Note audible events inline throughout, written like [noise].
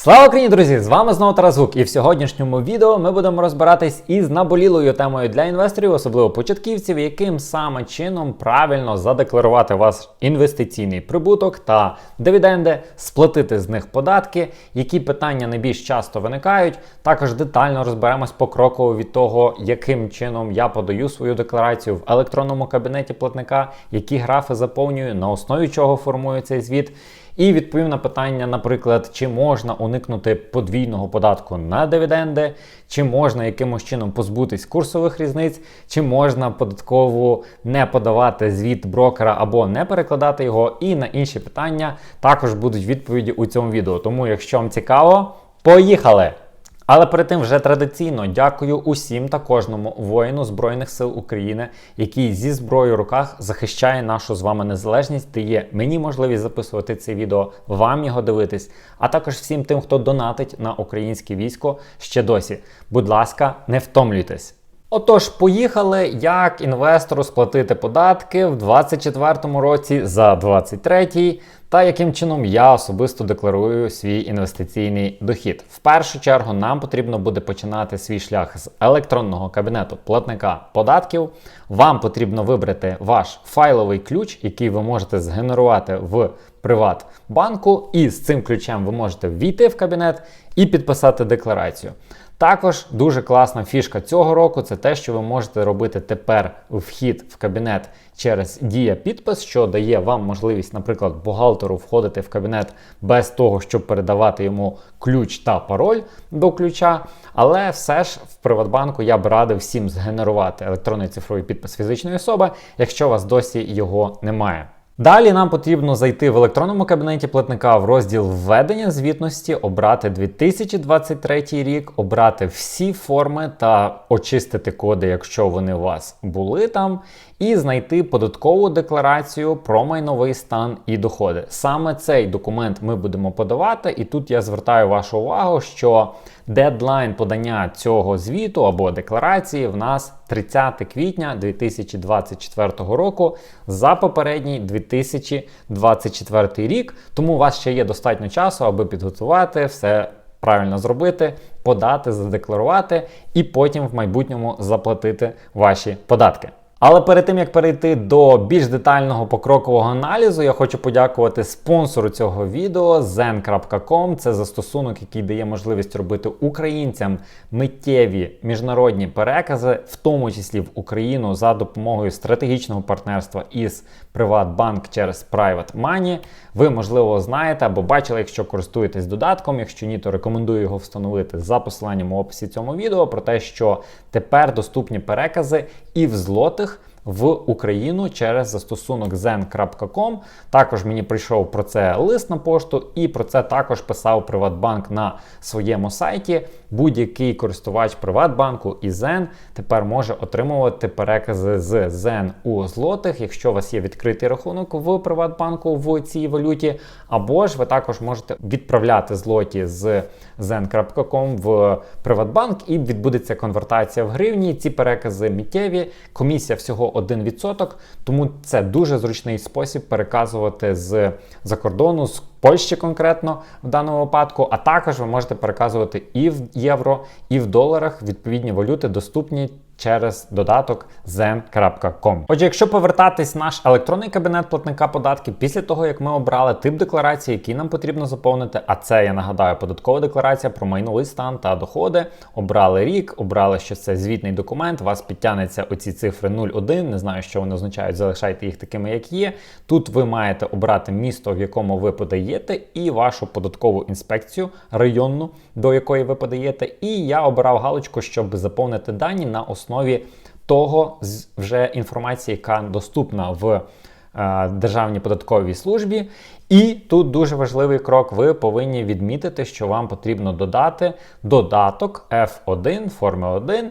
Слава Україні, друзі! З вами знову Тарас Гук. І в сьогоднішньому відео ми будемо розбиратись із наболілою темою для інвесторів, особливо початківців, яким саме чином правильно задекларувати ваш інвестиційний прибуток та дивіденди, сплатити з них податки, які питання найбільш часто виникають. Також детально розберемось покроково від того, яким чином я подаю свою декларацію в електронному кабінеті платника, які графи заповнюю, на основі чого формую цей звіт. І відповів на питання, наприклад, чи можна уникнути подвійного податку на дивіденди, чи можна якимось чином позбутись курсових різниць, чи можна податково не подавати звіт брокера або не перекладати його. І на інші питання також будуть відповіді у цьому відео. Тому, якщо вам цікаво, поїхали! Але перед тим вже традиційно дякую усім та кожному воїну Збройних сил України, який зі зброєю в руках захищає нашу з вами незалежність, дає мені можливість записувати це відео, вам його дивитись, а також всім тим, хто донатить на українське військо ще досі. Будь ласка, не втомлюйтесь. Отож, поїхали, як інвестору сплатити податки в 2024 році за 2023 та яким чином я особисто декларую свій інвестиційний дохід. В першу чергу нам потрібно буде починати свій шлях з електронного кабінету платника податків. Вам потрібно вибрати ваш файловий ключ, який ви можете згенерувати в Приватбанку, і з цим ключем ви можете ввійти в кабінет і підписати декларацію. Також дуже класна фішка цього року це те, що ви можете робити тепер вхід в кабінет через дія підпис, що дає вам можливість, наприклад, бухгалтеру входити в кабінет без того, щоб передавати йому ключ та пароль до ключа. Але все ж в Приватбанку я б радив всім згенерувати електронний цифровий підпис фізичної особи, якщо у вас досі його немає. Далі нам потрібно зайти в електронному кабінеті платника в розділ введення звітності, обрати 2023 рік, обрати всі форми та очистити коди, якщо вони у вас були там, і знайти податкову декларацію про майновий стан і доходи. Саме цей документ ми будемо подавати, і тут я звертаю вашу увагу, що дедлайн подання цього звіту або декларації в нас 30 квітня 2024 року за попередній 2024 рік. Тому у вас ще є достатньо часу, аби підготувати все. Правильно зробити, подати, задекларувати і потім в майбутньому заплатити ваші податки. Але перед тим як перейти до більш детального покрокового аналізу, я хочу подякувати спонсору цього відео zen.com. Це застосунок, який дає можливість робити українцям миттєві міжнародні перекази, в тому числі в Україну, за допомогою стратегічного партнерства із Приватбанк через Private Money. Ви, можливо, знаєте або бачили, якщо користуєтесь додатком. Якщо ні, то рекомендую його встановити за посиланням у описі цьому відео про те, що тепер доступні перекази і в злотих в Україну через застосунок zen.com. Також мені прийшов про це лист на пошту, і про це також писав Приватбанк на своєму сайті. Будь-який користувач Приватбанку і Zen тепер може отримувати перекази з Zen у злотих, якщо у вас є відкритий рахунок в Приватбанку в цій валюті, або ж ви також можете відправляти злоті з zen.com в Приватбанк і відбудеться конвертація в гривні. Ці перекази миттєві, комісія всього 1%, тому це дуже зручний спосіб переказувати з за кордону, з Польщі конкретно в даному випадку, а також ви можете переказувати і в євро, і в доларах відповідні валюти доступні через додаток zen.com. Отже, якщо повертатись в наш електронний кабінет платника податків після того, як ми обрали тип декларації, який нам потрібно заповнити, а це я нагадаю, податкова декларація про майновий стан та доходи. Обрали рік, обрали, що це звітний документ. У вас підтягнеться оці цифри 0,1, Не знаю, що вони означають. Залишайте їх такими, як є. Тут ви маєте обрати місто, в якому ви подаєте, і вашу податкову інспекцію районну, до якої ви подаєте. І я обирав галочку, щоб заповнити дані на основі того вже інформації, яка доступна в е, Державній податковій службі. І тут дуже важливий крок. Ви повинні відмітити, що вам потрібно додати додаток F1 форми 1.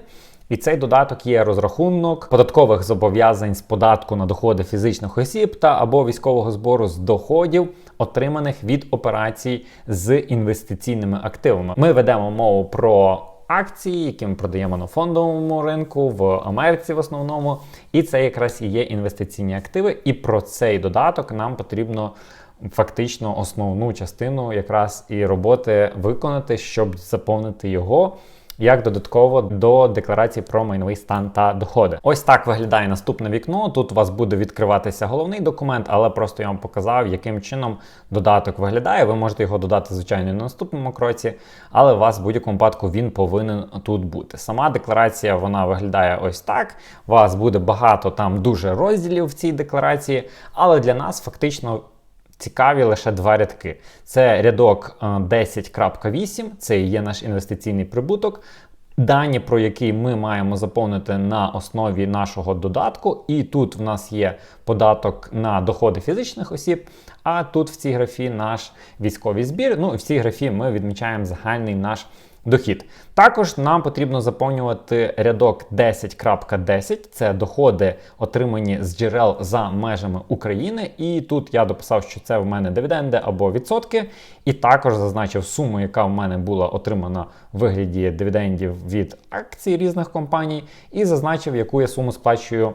І цей додаток є розрахунок податкових зобов'язань з податку на доходи фізичних осіб та або військового збору з доходів, отриманих від операцій з інвестиційними активами. Ми ведемо мову про акції, які ми продаємо на фондовому ринку в Америці в основному. І це якраз і є інвестиційні активи. І про цей додаток нам потрібно фактично основну частину якраз і роботи виконати, щоб заповнити його як додатково до декларації про майновий стан та доходи. Ось так виглядає наступне вікно. Тут у вас буде відкриватися головний документ, але просто я вам показав, яким чином додаток виглядає. Ви можете його додати, звичайно, на наступному кроці, але у вас в будь-якому випадку він повинен тут бути. Сама декларація вона виглядає ось так. У вас буде багато там дуже розділів в цій декларації, але для нас фактично. Цікаві лише два рядки. Це рядок 10.8, це це є наш інвестиційний прибуток, дані, про які ми маємо заповнити на основі нашого додатку. І тут в нас є податок на доходи фізичних осіб. А тут в цій графі наш військовий збір. Ну і в цій графі ми відмічаємо загальний наш дохід. Також нам потрібно заповнювати рядок 10.10, це доходи, отримані з джерел за межами України. І тут я дописав, що це в мене дивіденди або відсотки. І також зазначив суму, яка в мене була отримана в вигляді дивідендів від акцій різних компаній, і зазначив, яку я суму сплачую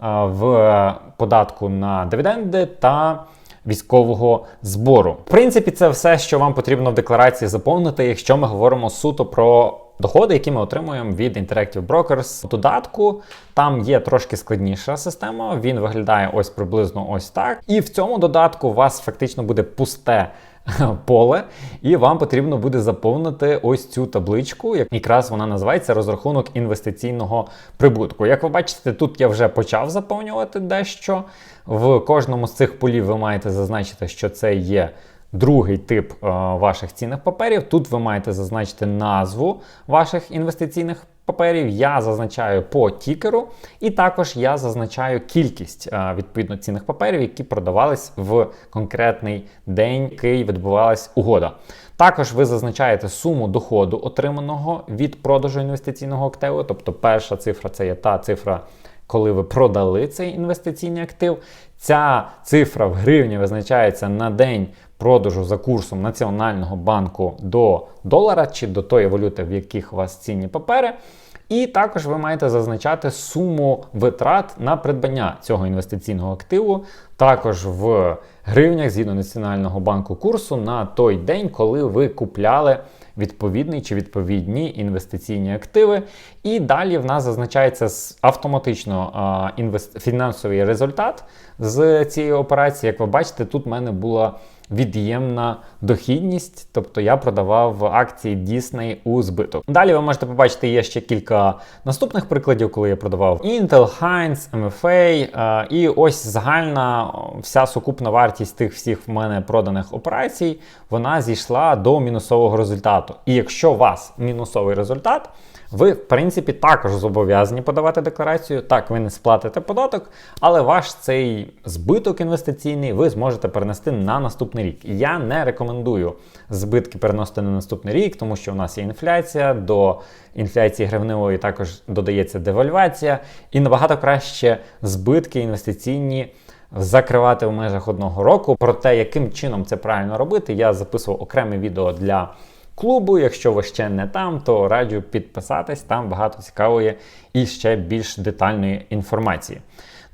в податку на дивіденди та військового збору. В принципі, це все, що вам потрібно в декларації заповнити, якщо ми говоримо суто про. Доходи, які ми отримуємо від Interactive Brokers. Додатку там є трошки складніша система. Він виглядає ось приблизно ось так. І в цьому додатку у вас фактично буде пусте [laughs] поле, і вам потрібно буде заповнити ось цю табличку. Якраз вона називається розрахунок інвестиційного прибутку. Як ви бачите, тут я вже почав заповнювати дещо. В кожному з цих полів ви маєте зазначити, що це є. Другий тип е, ваших цінних паперів. Тут ви маєте зазначити назву ваших інвестиційних паперів. Я зазначаю по тікеру, і також я зазначаю кількість е, відповідно цінних паперів, які продавались в конкретний день, який відбувалась угода. Також ви зазначаєте суму доходу, отриманого від продажу інвестиційного активу. Тобто перша цифра це є та цифра. Коли ви продали цей інвестиційний актив, ця цифра в гривні визначається на день продажу за курсом Національного банку до долара чи до тої валюти, в яких у вас цінні папери. І також ви маєте зазначати суму витрат на придбання цього інвестиційного активу, також в гривнях згідно Національного банку курсу на той день, коли ви купляли відповідний чи відповідні інвестиційні активи. І далі в нас зазначається автоматично а, інвест... фінансовий результат з цієї операції. Як ви бачите, тут в мене була від'ємна дохідність, тобто я продавав акції Disney у збиток. Далі ви можете побачити, є ще кілька наступних прикладів, коли я продавав Intel, Heinz, MFA. І ось загальна вся сукупна вартість тих всіх в мене проданих операцій, вона зійшла до мінусового результату. І якщо у вас мінусовий результат, ви, в принципі, також зобов'язані подавати декларацію. Так, ви не сплатите податок, але ваш цей збиток інвестиційний ви зможете перенести на наступний рік. Я не рекомендую збитки переносити на наступний рік, тому що в нас є інфляція, до інфляції гривневої також додається девальвація, і набагато краще збитки інвестиційні. Закривати в межах одного року. Про те, яким чином це правильно робити, я записував окреме відео для клубу. Якщо ви ще не там, то раджу підписатись, там багато цікавої і ще більш детальної інформації.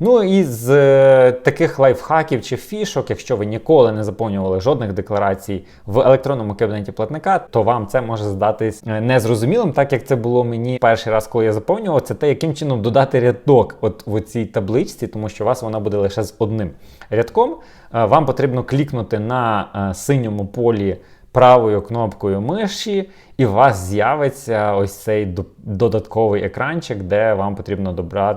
Ну і з е, таких лайфхаків чи фішок, якщо ви ніколи не заповнювали жодних декларацій в електронному кабінеті платника, то вам це може здатись е, незрозумілим, так як це було мені перший раз, коли я заповнював, це те, яким чином додати рядок от в цій табличці, тому що у вас вона буде лише з одним рядком. Е, вам потрібно клікнути на е, синьому полі правою кнопкою миші, і у вас з'явиться ось цей додатковий екранчик, де вам потрібно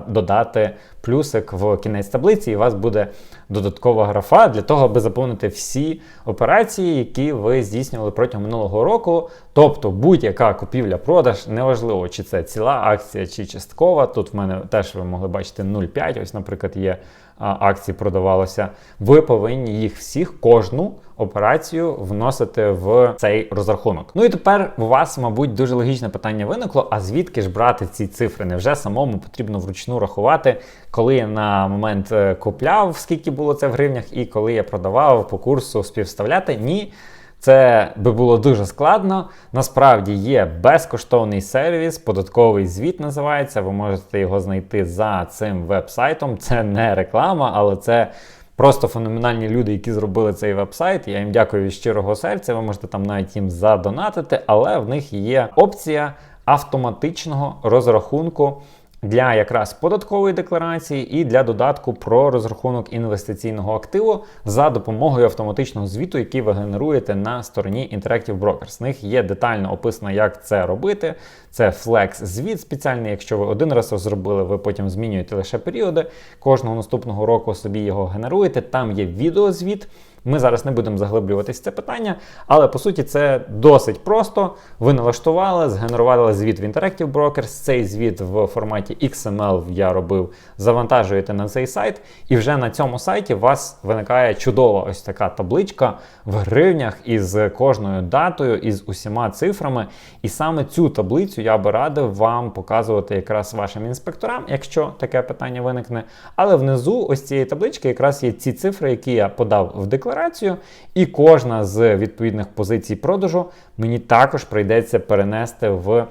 додати плюсик в кінець таблиці, і у вас буде додаткова графа для того, аби заповнити всі операції, які ви здійснювали протягом минулого року. Тобто будь-яка купівля-продаж, неважливо, чи це ціла акція, чи часткова. Тут в мене теж ви могли бачити 0,5. Ось, наприклад, є акцій продавалося. Ви повинні їх всіх, кожну операцію вносити в цей розрахунок. Ну і тепер у вас, мабуть, дуже логічне питання виникло: а звідки ж брати ці цифри? Невже самому потрібно вручну рахувати, коли я на момент е, купляв, скільки було це в гривнях, і коли я продавав по курсу співставляти? Ні. Це би було дуже складно. Насправді є безкоштовний сервіс, податковий звіт називається. Ви можете його знайти за цим веб-сайтом. Це не реклама, але це просто феноменальні люди, які зробили цей веб-сайт. Я їм дякую від щирого серця. Ви можете там навіть їм задонатити, але в них є опція автоматичного розрахунку для якраз податкової декларації і для додатку про розрахунок інвестиційного активу за допомогою автоматичного звіту, який ви генеруєте на стороні Interactive Brokers. З них є детально описано, як це робити. Це Flex звіт спеціальний. Якщо ви один раз зробили, ви потім змінюєте лише періоди. Кожного наступного року собі його генеруєте. Там є відеозвіт. Ми зараз не будемо заглиблюватись в це питання, але по суті це досить просто. Ви налаштували, згенерували звіт в Interactive Brokers. Цей звіт в форматі XML я робив, завантажуєте на цей сайт, і вже на цьому сайті у вас виникає чудова ось така табличка в гривнях із кожною датою, із усіма цифрами. І саме цю таблицю я би радив вам показувати якраз вашим інспекторам, якщо таке питання виникне. Але внизу ось цієї таблички якраз є ці цифри, які я подав в декларацію декларацію, і кожна з відповідних позицій продажу мені також прийдеться перенести в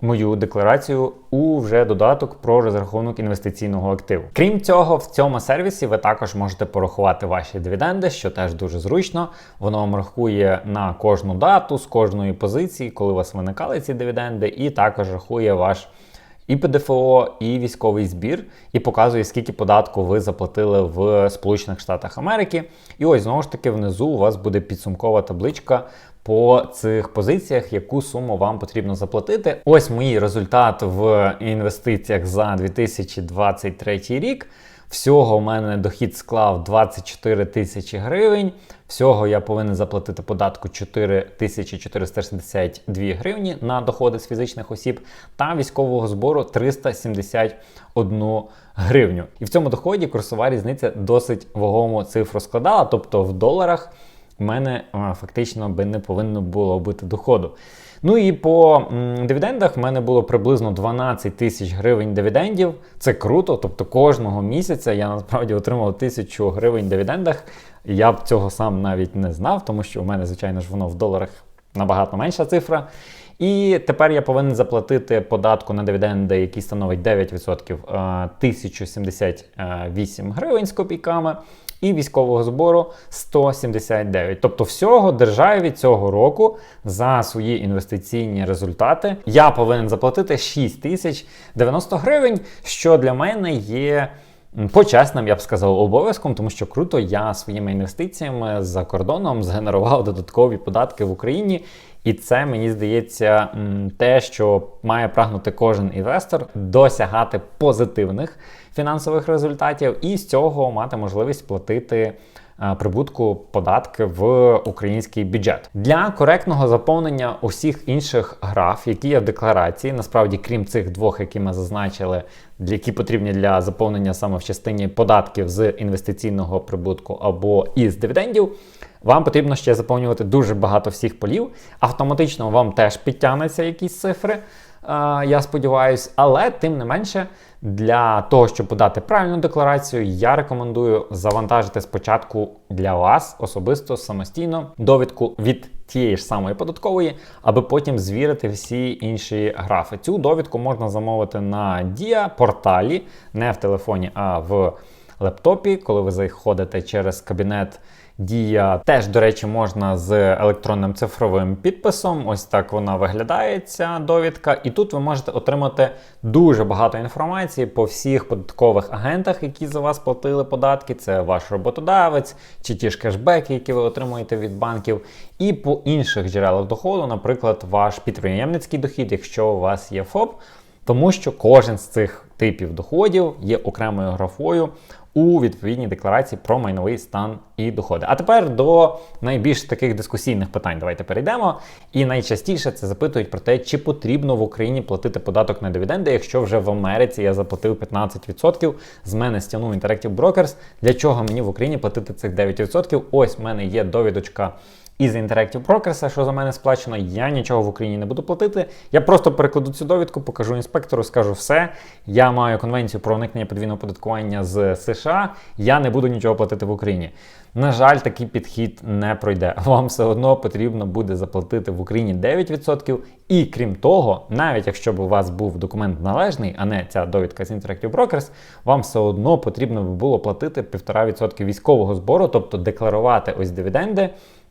мою декларацію у вже додаток про розрахунок інвестиційного активу. Крім цього, в цьому сервісі ви також можете порахувати ваші дивіденди, що теж дуже зручно. Воно вам рахує на кожну дату з кожної позиції, коли у вас виникали ці дивіденди, і також рахує ваш і ПДФО, і військовий збір, і показує, скільки податку ви заплатили в Сполучених Штатах Америки. І ось знову ж таки внизу у вас буде підсумкова табличка. По цих позиціях, яку суму вам потрібно заплатити. Ось мій результат в інвестиціях за 2023 рік. Всього в мене дохід склав 24 тисячі гривень. Всього я повинен заплатити податку 4462 гривні на доходи з фізичних осіб та військового збору 371 гривню. І в цьому доході курсова різниця досить вагому цифру складала, тобто в доларах в мене фактично би не повинно було бути доходу. Ну і по дивідендах в мене було приблизно 12 тисяч гривень дивідендів. Це круто. Тобто кожного місяця я насправді отримав тисячу гривень дивідендах. Я б цього сам навіть не знав, тому що у мене, звичайно ж, воно в доларах набагато менша цифра. І тепер я повинен заплатити податку на дивіденди, який становить 9%, 1078 гривень з копійками і військового збору 179. Тобто, всього державі цього року за свої інвестиційні результати я повинен заплатити 6 тисяч 90 гривень, що для мене є. Почесним, я б сказав, обов'язком, тому що круто я своїми інвестиціями за кордоном згенерував додаткові податки в Україні, і це мені здається те, що має прагнути кожен інвестор досягати позитивних фінансових результатів, і з цього мати можливість платити. Е, прибутку податки в український бюджет для коректного заповнення усіх інших граф, які є в декларації, насправді, крім цих двох, які ми зазначили, які потрібні для заповнення саме в частині податків з інвестиційного прибутку або із дивідендів. Вам потрібно ще заповнювати дуже багато всіх полів. Автоматично вам теж підтягнуться якісь цифри, я сподіваюся, але тим не менше, для того, щоб подати правильну декларацію, я рекомендую завантажити спочатку для вас особисто самостійно довідку від тієї ж самої податкової, аби потім звірити всі інші графи. Цю довідку можна замовити на Дія порталі, не в телефоні, а в лептопі, коли ви заходите через кабінет. Дія теж, до речі, можна з електронним цифровим підписом. Ось так вона виглядає, ця довідка. І тут ви можете отримати дуже багато інформації по всіх податкових агентах, які за вас платили податки. Це ваш роботодавець, чи ті ж кешбеки, які ви отримуєте від банків, і по інших джерелах доходу, наприклад, ваш підприємницький дохід, якщо у вас є ФОП. Тому що кожен з цих типів доходів є окремою графою у відповідній декларації про майновий стан і доходи. А тепер до найбільш таких дискусійних питань давайте перейдемо. І найчастіше це запитують про те, чи потрібно в Україні платити податок на дивіденди, якщо вже в Америці я заплатив 15%, з мене стягнув Interactive Brokers. Для чого мені в Україні платити цих 9%? Ось в мене є довідочка із Interactive Brokers, що за мене сплачено, я нічого в Україні не буду платити. Я просто перекладу цю довідку, покажу інспектору, скажу все. Я маю конвенцію про уникнення подвійного оподаткування з США. Я не буду нічого платити в Україні. На жаль, такий підхід не пройде. [laughs] Вам все одно потрібно буде заплатити в Україні 9%. І крім того, навіть якщо б у вас був документ належний, а не ця довідка з Interactive Brokers, вам все одно потрібно було платити 1,5% військового збору, тобто декларувати ось дивіденди.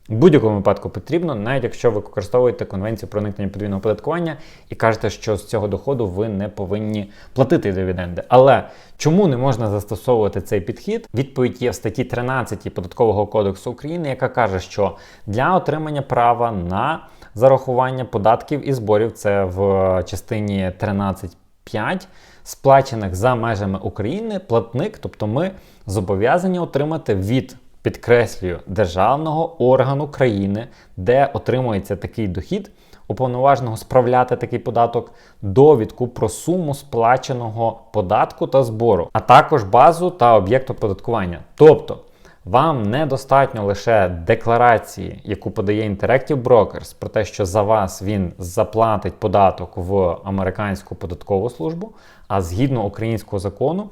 В будь-якому випадку потрібно, навіть якщо ви використовуєте конвенцію про уникнення подвійного оподаткування і кажете, що з цього доходу ви не повинні платити дивіденди. Але чому не можна застосовувати цей підхід? Відповідь є в статті 13 податкового кодексу України, яка каже, що для отримання права на зарахування податків і зборів, це в частині 13.5, сплачених за межами України, платник, тобто ми зобов'язані отримати від підкреслюю, державного органу країни, де отримується такий дохід, уповноваженого справляти такий податок, довідку про суму сплаченого податку та збору, а також базу та об'єкт оподаткування. Тобто вам недостатньо лише декларації, яку подає Interactive Brokers, про те, що за вас він заплатить податок в американську податкову службу, а згідно українського закону,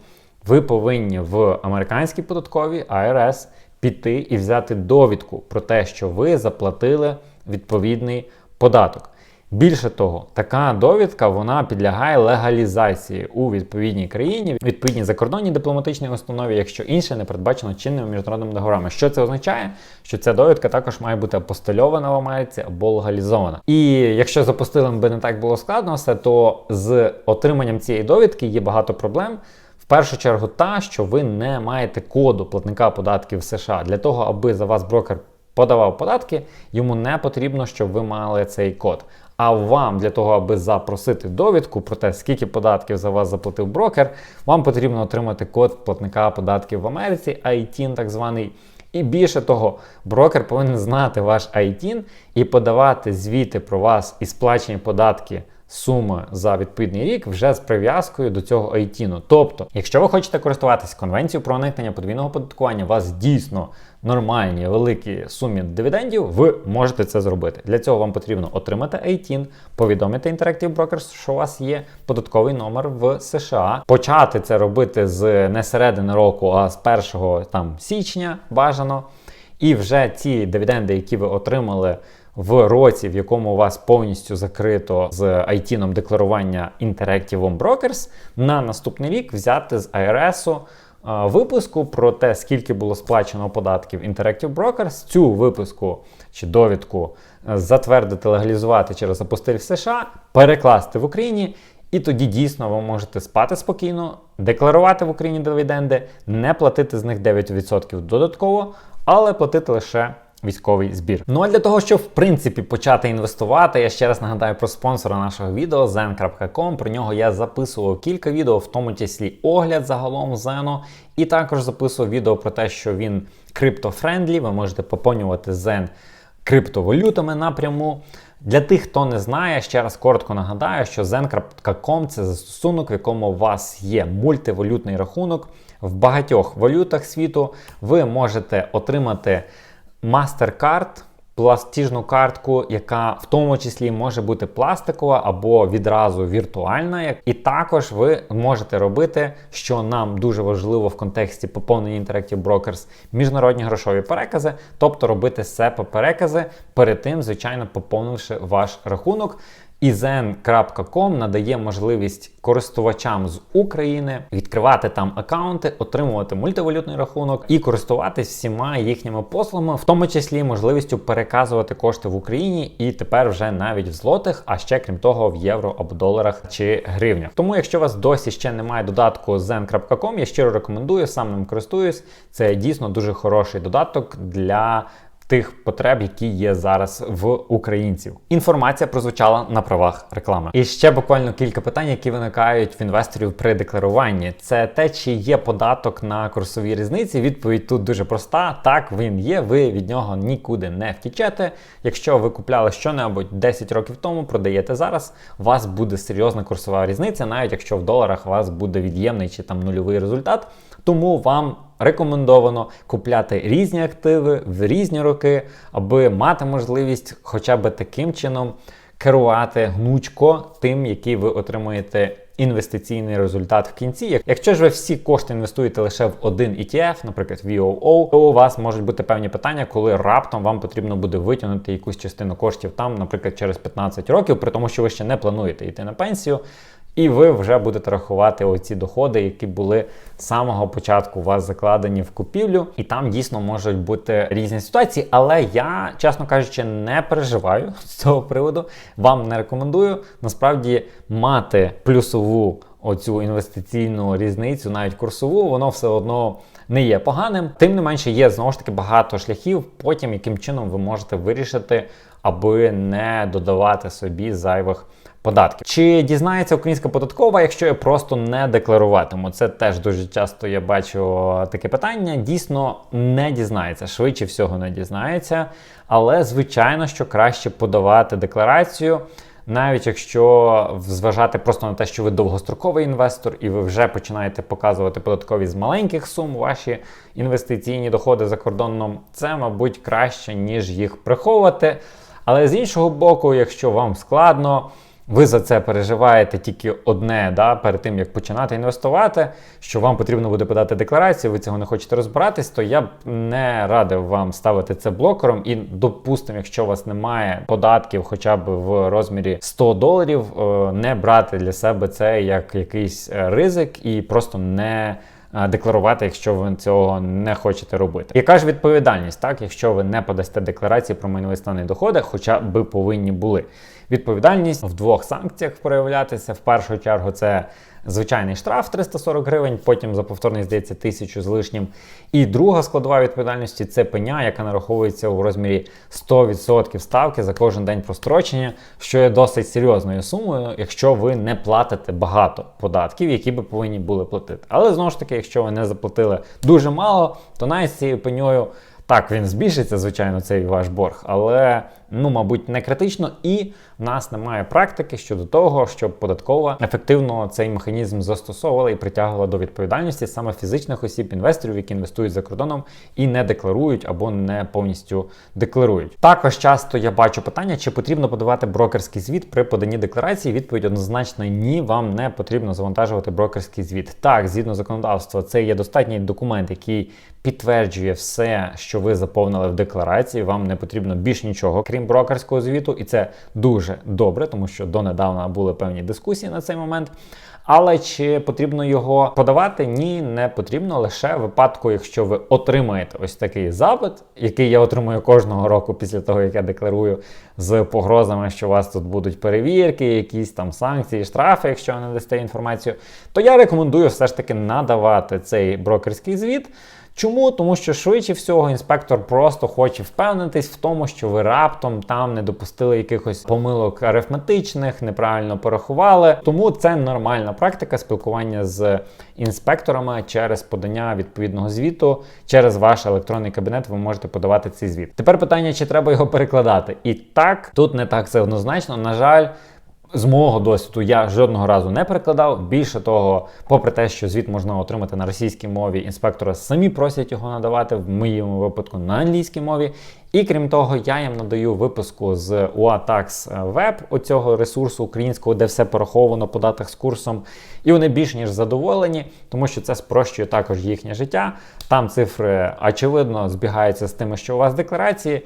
ви повинні в американській податковій IRS піти і взяти довідку про те, що ви заплатили відповідний податок. Більше того, така довідка вона підлягає легалізації у відповідній країні, відповідній закордонній дипломатичній установі, якщо інше не передбачено чинними міжнародними договорами. Що це означає? Що ця довідка також має бути апостильована в Америці або легалізована. І якщо з апостилем би не так було складно все, то з отриманням цієї довідки є багато проблем першу чергу та, що ви не маєте коду платника податків США. Для того, аби за вас брокер подавав податки, йому не потрібно, щоб ви мали цей код. А вам для того, аби запросити довідку про те, скільки податків за вас заплатив брокер, вам потрібно отримати код платника податків в Америці, ITIN так званий. І більше того, брокер повинен знати ваш ITIN і подавати звіти про вас і сплачені податки суми за відповідний рік вже з прив'язкою до цього айтіну. Тобто, якщо ви хочете користуватися конвенцією про уникнення подвійного оподаткування, у вас дійсно нормальні великі суми дивідендів, ви можете це зробити. Для цього вам потрібно отримати ITIN, повідомити Interactive Brokers, що у вас є податковий номер в США, почати це робити з не середини року, а з 1 там січня бажано. І вже ці дивіденди, які ви отримали в році, в якому у вас повністю закрито з IT-ном декларування Interactive Brokers, на наступний рік взяти з IRS виписку про те, скільки було сплачено податків Interactive Brokers, цю виписку чи довідку е, затвердити, легалізувати через апостиль в США, перекласти в Україні. І тоді дійсно ви можете спати спокійно, декларувати в Україні дивіденди, не платити з них 9% додатково, але платити лише військовий збір. Ну а для того, щоб в принципі почати інвестувати, я ще раз нагадаю про спонсора нашого відео zen.com. Про нього я записував кілька відео, в тому числі огляд загалом Зену. І також записував відео про те, що він криптофрендлі. Ви можете поповнювати Zen криптовалютами напряму. Для тих, хто не знає, ще раз коротко нагадаю, що zen.com це застосунок, в якому у вас є мультивалютний рахунок в багатьох валютах світу. Ви можете отримати. MasterCard, пластіжну картку, яка в тому числі може бути пластикова або відразу віртуальна. І також ви можете робити, що нам дуже важливо в контексті поповнення Interactive Brokers, міжнародні грошові перекази, тобто робити SEPA перекази перед тим, звичайно, поповнивши ваш рахунок. І zen.com надає можливість користувачам з України відкривати там аккаунти, отримувати мультивалютний рахунок і користуватись всіма їхніми послугами, в тому числі можливістю переказувати кошти в Україні і тепер вже навіть в злотих, а ще крім того, в євро або доларах чи гривнях. Тому, якщо у вас досі ще немає додатку zen.com, я щиро рекомендую, сам ним користуюсь. Це дійсно дуже хороший додаток для тих потреб, які є зараз в українців. Інформація прозвучала на правах реклами. І ще буквально кілька питань, які виникають в інвесторів при декларуванні. Це те, чи є податок на курсові різниці. Відповідь тут дуже проста. Так, він є. Ви від нього нікуди не втічете. Якщо ви купляли щонебудь 10 років тому, продаєте зараз, у вас буде серйозна курсова різниця, навіть якщо в доларах у вас буде від'ємний чи там нульовий результат. Тому вам рекомендовано купляти різні активи в різні роки, аби мати можливість хоча б таким чином керувати гнучко тим, який ви отримуєте інвестиційний результат в кінці. Якщо ж ви всі кошти інвестуєте лише в один ETF, наприклад, VOO, то у вас можуть бути певні питання, коли раптом вам потрібно буде витягнути якусь частину коштів там, наприклад, через 15 років, при тому, що ви ще не плануєте йти на пенсію. І ви вже будете рахувати оці доходи, які були з самого початку у вас закладені в купівлю, і там дійсно можуть бути різні ситуації. Але я, чесно кажучи, не переживаю [laughs] з цього приводу. Вам не рекомендую насправді мати плюсову оцю інвестиційну різницю, навіть курсову, воно все одно не є поганим. Тим не менше, є знову ж таки багато шляхів, потім яким чином ви можете вирішити, аби не додавати собі зайвих податків. Чи дізнається українська податкова, якщо я просто не декларуватиму? Це теж дуже часто я бачу таке питання. Дійсно не дізнається, швидше всього не дізнається, але звичайно, що краще подавати декларацію. Навіть якщо зважати просто на те, що ви довгостроковий інвестор, і ви вже починаєте показувати податкові з маленьких сум ваші інвестиційні доходи за кордоном, це, мабуть, краще, ніж їх приховувати. Але з іншого боку, якщо вам складно, ви за це переживаєте тільки одне, да, перед тим як починати інвестувати, що вам потрібно буде подати декларацію, ви цього не хочете розбиратись, то я б не радив вам ставити це блокером. І допустимо, якщо у вас немає податків, хоча б в розмірі 100 доларів, е, не брати для себе це як якийсь е, ризик і просто не. е, Декларувати, якщо ви цього не хочете робити. Яка ж відповідальність, так, якщо ви не подасте декларації про інвестовані доходи, хоча би повинні були. Відповідальність в двох санкціях проявлятися. В першу чергу це звичайний штраф 340 гривень, потім за повторний здається тисячу з лишнім. І друга складова відповідальності це пеня, яка нараховується у розмірі 100% ставки за кожен день прострочення, що є досить серйозною сумою, якщо ви не платите багато податків, які би повинні були платити. Але знову ж таки, якщо ви не заплатили дуже мало, то навіть з цією пеньою. Так, він збільшиться, звичайно, цей ваш борг, але ну, мабуть, не критично, і в нас немає практики щодо того, щоб податкова ефективно цей механізм застосовувала і притягувала до відповідальності саме фізичних осіб, інвесторів, які інвестують за кордоном і не декларують або не повністю декларують. Також часто я бачу питання, чи потрібно подавати брокерський звіт при поданні декларації. Відповідь однозначно ні, вам не потрібно завантажувати брокерський звіт. Так, згідно законодавства, це є достатній документ, який підтверджує все, що ви заповнили в декларації. Вам не потрібно більш нічого, крім брокерського звіту, і це дуже добре, тому що донедавна були певні дискусії на цей момент. Але чи потрібно його подавати? Ні, не потрібно лише в випадку, якщо ви отримаєте ось такий запит, який я отримую кожного року після того, як я декларую з погрозами, що у вас тут будуть перевірки, якісь там санкції, штрафи, якщо не дасте інформацію, то я рекомендую все ж таки надавати цей брокерський звіт. Чому? Тому що швидше всього інспектор просто хоче впевнитись в тому, що ви раптом там не допустили якихось помилок арифметичних, неправильно порахували. Тому це нормальна практика спілкування з інспекторами через подання відповідного звіту. Через ваш електронний кабінет ви можете подавати цей звіт. Тепер питання, чи треба його перекладати. І так, тут не так все однозначно. На жаль. З мого досвіду я жодного разу не перекладав. Більше того, попри те, що звіт можна отримати на російській мові, інспектори самі просять його надавати в моєму випадку на англійській мові. І крім того, я їм надаю випуску з UATax Web, оцього ресурсу українського, де все пораховано по датах з курсом. І вони більш ніж задоволені, тому що це спрощує також їхнє життя. Там цифри очевидно збігаються з тими, що у вас в декларації.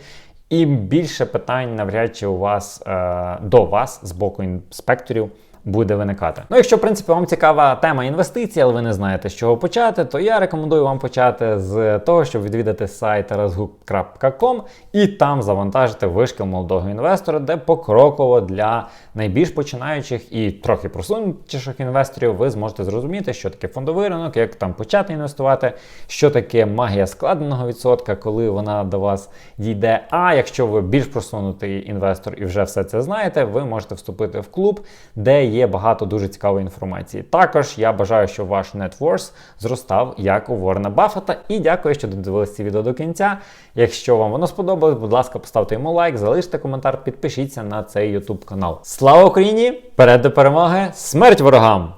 І більше питань навряд чи у вас е, до вас з боку інспекторів буде виникати. Ну, якщо в принципі вам цікава тема інвестицій, але ви не знаєте, з чого почати, то я рекомендую вам почати з того, щоб відвідати сайт tarazguk.com і там завантажити вишкіл молодого інвестора, де покроково для найбільш починаючих і трохи просунутіших інвесторів ви зможете зрозуміти, що таке фондовий ринок, як там почати інвестувати, що таке магія складеного відсотка, коли вона до вас дійде. А якщо ви більш просунутий інвестор і вже все це знаєте, ви можете вступити в клуб, де є багато дуже цікавої інформації. Також я бажаю, щоб ваш net worth зростав як у Ворна Баффета. І дякую, що додивилися це відео до кінця. Якщо вам воно сподобалось, будь ласка, поставте йому лайк, залиште коментар, підпишіться на цей YouTube канал. Слава Україні! Вперед до перемоги! Смерть ворогам!